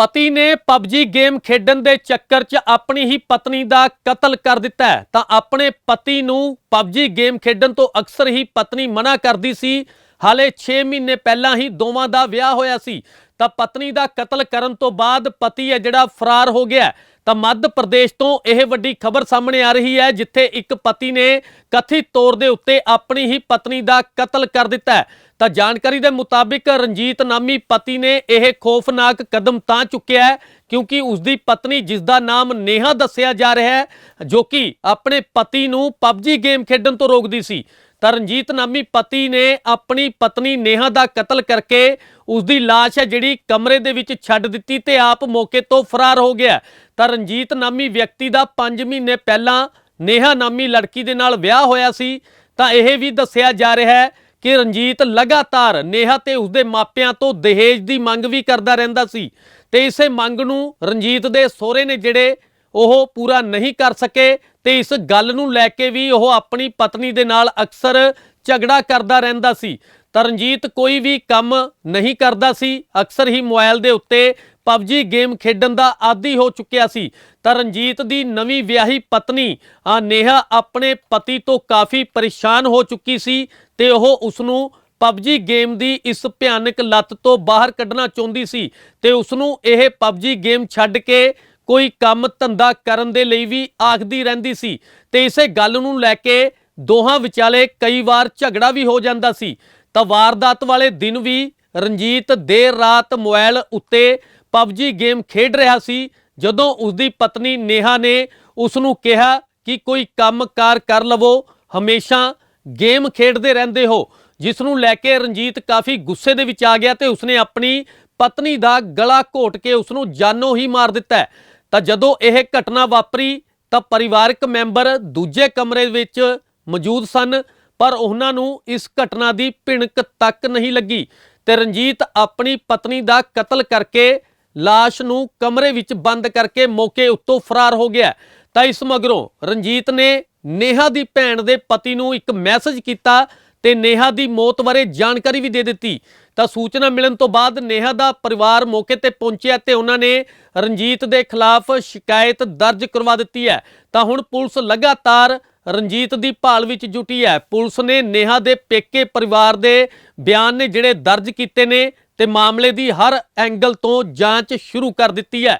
ਪਤੀ ਨੇ PUBG game ਖੇਡਣ ਦੇ ਚੱਕਰ 'ਚ ਆਪਣੀ ਹੀ ਪਤਨੀ ਦਾ ਕਤਲ ਕਰ ਦਿੱਤਾ ਤਾਂ ਆਪਣੇ ਪਤੀ ਨੂੰ ਪਬਜੀ ਗੇਮ ਖੇਡਣ ਤੋਂ ਅਕਸਰ ਹੀ ਪਤਨੀ ਮਨਾ ਕਰਦੀ ਸੀ। ਹਾਲੇ 6 ਮਹੀਨੇ ਪਹਿਲਾਂ ਹੀ ਦੋਵਾਂ ਦਾ ਵਿਆਹ ਹੋਇਆ ਸੀ। ਤਾਂ ਪਤਨੀ ਦਾ ਕਤਲ ਕਰਨ ਤੋਂ ਬਾਅਦ ਪਤੀ ਹੈ ਜਿਹੜਾ ਫਰਾਰ ਹੋ ਗਿਆ ਤਾਂ ਮੱਧ ਪ੍ਰਦੇਸ਼ ਤੋਂ ਇਹ ਵੱਡੀ ਖਬਰ ਸਾਹਮਣੇ ਆ ਰਹੀ ਹੈ, ਜਿੱਥੇ ਇੱਕ ਪਤੀ ਨੇ ਕਥਿਤ ਤੌਰ ਦੇ ਉੱਤੇ ਆਪਣੀ ਹੀ ਪਤਨੀ ਦਾ ਕਤਲ ਕਰ ਦਿੱਤਾ ਹੈ। ਤਾਂ ਜਾਣਕਾਰੀ ਦੇ ਮੁਤਾਬਿਕ ਰਣਜੀਤ ਨਾਮੀ ਪਤੀ ਨੇ ਇਹ ਖੌਫਨਾਕ ਕਦਮ ਤਾਂ ਚੁੱਕਿਆ ਹੈ, ਕਿਉਂਕਿ ਉਸ ਦੀ ਪਤਨੀ ਜਿਸ ਦਾ ਨਾਮ ਨੇਹਾ ਦੱਸਿਆ ਜਾ ਰਿਹਾ ਹੈ, ਜੋ ਕਿ ਆਪਣੇ ਪਤੀ ਨੂੰ ਪਬਜੀ ਗੇਮ ਖੇਡਣ ਤੋਂ ਰੋਕਦੀ ਸੀ। ਤਾਂ ਰਣਜੀਤ ਨਾਮੀ ਪਤੀ ਨੇ ਆਪਣੀ ਪਤਨੀ ਨੇਹਾ ਦਾ ਕਤਲ ਕਰਕੇ ਉਸ ਦੀ ਲਾਸ਼ ਹੈ ਜਿਹੜੀ ਕਮਰੇ ਦੇ ਵਿੱਚ ਛੱਡ ਦਿੱਤੀ ਤੇ ਆਪ ਮੌਕੇ ਤੋਂ ਫਰਾਰ ਹੋ ਗਿਆ। ਤਾਂ ਰਣਜੀਤ ਨਾਮੀ ਵਿਅਕਤੀ ਦਾ 5 ਮਹੀਨੇ ਪਹਿਲਾਂ ਨੇਹਾ ਨਾਮੀ ਲੜਕੀ ਦੇ ਨਾਲ ਵਿਆਹ ਹੋਇਆ ਸੀ। ਤਾਂ ਇਹ ਵੀ ਦੱਸਿਆ ਜਾ ਰਿਹਾ ਹੈ ਕਿ ਰਣਜੀਤ ਲਗਾਤਾਰ ਨੇਹਾ ਤੇ ਉਸਦੇ ਮਾਪਿਆਂ ਤੋਂ ਦਹੇਜ ਦੀ ਮੰਗ ਵੀ ਕਰਦਾ ਰਹਿੰਦਾ ਸੀ ਤੇ ਇਸੇ ਮੰਗ ਨੂੰ ਰਣਜੀਤ ਦੇ ਸਹੁਰੇ ਨੇ ਜਿਹੜੇ ਉਹ ਪੂਰਾ ਨਹੀਂ ਕਰ ਸਕੇ। ਤੇ ਇਸ ਗੱਲ ਨੂੰ ਲੈ ਕੇ ਵੀ ਉਹ ਆਪਣੀ ਪਤਨੀ ਦੇ ਨਾਲ ਅਕਸਰ ਝਗੜਾ ਕਰਦਾ ਰਹਿੰਦਾ ਸੀ। ਤਰਨਜੀਤ ਕੋਈ ਵੀ ਕੰਮ ਨਹੀਂ ਕਰਦਾ ਸੀ। ਅਕਸਰ ਹੀ ਮੋਬਾਈਲ ਦੇ ਉੱਤੇ ਪਬਜੀ ਗੇਮ ਖੇਡਣ ਦਾ ਆਦੀ ਹੋ ਚੁੱਕਿਆ ਸੀ। ਤਰਨਜੀਤ ਦੀ ਨਵੀਂ ਵਿਆਹੀ ਪਤਨੀ ਨੇਹਾ, ਆਪਣੇ ਪਤੀ ਤੋਂ ਕਾਫੀ ਪਰੇਸ਼ਾਨ ਹੋ ਚੁੱਕੀ ਸੀ ਤੇ ਉਹ ਉਸ ਨੂੰ ਪਬਜੀ ਗੇਮ ਦੀ ਇਸ ਭਿਆਨਕ ਲੱਤ ਤੋਂ ਬਾਹਰ ਕੱਢਣਾ ਚਾਹੁੰਦੀ ਸੀ ਤੇ ਉਸ ਨੂੰ ਇਹ ਪਬਜੀ ਗੇਮ ਛੱਡ ਕੇ ਕੋਈ ਕੰਮ ਧੰਦਾ ਕਰਨ ਦੇ ਲਈ ਵੀ ਆਖਦੀ ਰਹਿੰਦੀ ਸੀ ਤੇ ਇਸੇ ਗੱਲ ਨੂੰ ਲੈ ਕੇ ਦੋਹਾਂ ਵਿਚਾਲੇ ਕਈ ਵਾਰ ਝਗੜਾ ਵੀ ਹੋ ਜਾਂਦਾ ਸੀ। ਤਾਂ ਵਾਰਦਾਤ ਵਾਲੇ ਦਿਨ ਵੀ ਰਣਜੀਤ ਦੇਰ ਰਾਤ ਮੋਬਾਈਲ ਉੱਤੇ ਪਬਜੀ ਗੇਮ ਖੇਡ ਰਿਹਾ ਸੀ। ਜਦੋਂ ਉਸ ਦੀ ਪਤਨੀ ਨੇਹਾ ਨੇ ਉਸ ਨੂੰ ਕਿਹਾ ਕਿ ਕੋਈ ਕੰਮ-ਕਾਰ ਕਰ ਲਵੋ, ਹਮੇਸ਼ਾ ਗੇਮ ਖੇਡਦੇ ਰਹਿੰਦੇ ਹੋ। ਜਿਸ ਨੂੰ ਲੈ ਕੇ ਰਣਜੀਤ ਕਾਫੀ ਗੁੱਸੇ ਦੇ ਵਿੱਚ ਆ ਗਿਆ ਤੇ ਉਸਨੇ ਆਪਣੀ ਪਤਨੀ ਦਾ ਗਲਾ ਘੋਟ ਕੇ ਉਸ ਨੂੰ ਜਾਨੋਂ ਹੀ ਮਾਰ ਦਿੱਤਾ। ਤਾਂ ਜਦੋਂ ਇਹ ਘਟਨਾ ਵਾਪਰੀ ਤਾਂ ਪਰਿਵਾਰਕ ਮੈਂਬਰ ਦੂਜੇ ਕਮਰੇ ਵਿੱਚ ਮੌਜੂਦ ਸਨ, ਪਰ ਉਹਨਾਂ ਨੂੰ ਇਸ ਘਟਨਾ ਦੀ ਭਿਣਕ ਤੱਕ ਨਹੀਂ ਲੱਗੀ ਤੇ ਰਣਜੀਤ ਆਪਣੀ ਪਤਨੀ ਦਾ ਕਤਲ ਕਰਕੇ ਲਾਸ਼ ਨੂੰ ਕਮਰੇ ਵਿੱਚ ਬੰਦ ਕਰਕੇ ਮੌਕੇ ਉੱਤੋਂ ਫਰਾਰ ਹੋ ਗਿਆ। ਤਾਂ ਇਸ ਮਗਰੋਂ ਰਣਜੀਤ ਨੇ ਨੇਹਾ ਦੀ ਭੈਣ ਦੇ ਪਤੀ ਨੂੰ ਇੱਕ ਮੈਸੇਜ ਕੀਤਾ ਤੇ ਨੇਹਾ ਦੀ ਮੌਤ ਬਾਰੇ ਜਾਣਕਾਰੀ ਵੀ ਦੇ ਦਿੱਤੀ। ਤਾਂ ਸੂਚਨਾ ਮਿਲਣ ਤੋਂ ਬਾਅਦ ਨੇਹਾ ਦਾ ਪਰਿਵਾਰ ਮੌਕੇ ਤੇ ਪਹੁੰਚਿਆ ਤੇ ਉਹਨਾਂ ਨੇ ਰਣਜੀਤ ਦੇ ਖਿਲਾਫ ਸ਼ਿਕਾਇਤ ਦਰਜ ਕਰਵਾ ਦਿੱਤੀ ਹੈ। ਤਾਂ ਹੁਣ ਪੁਲਿਸ ਲਗਾਤਾਰ ਰਣਜੀਤ ਦੀ ਭਾਲ ਵਿੱਚ ਜੁਟੀ ਹੈ। ਪੁਲਿਸ ਨੇ ਨੇਹਾ ਦੇ ਪੇਕੇ ਪਰਿਵਾਰ ਦੇ ਬਿਆਨ ਨੇ ਜਿਹੜੇ ਦਰਜ ਕੀਤੇ ਨੇ ਤੇ ਮਾਮਲੇ ਦੀ ਹਰ ਐਂਗਲ ਤੋਂ ਜਾਂਚ ਸ਼ੁਰੂ ਕਰ ਦਿੱਤੀ ਹੈ।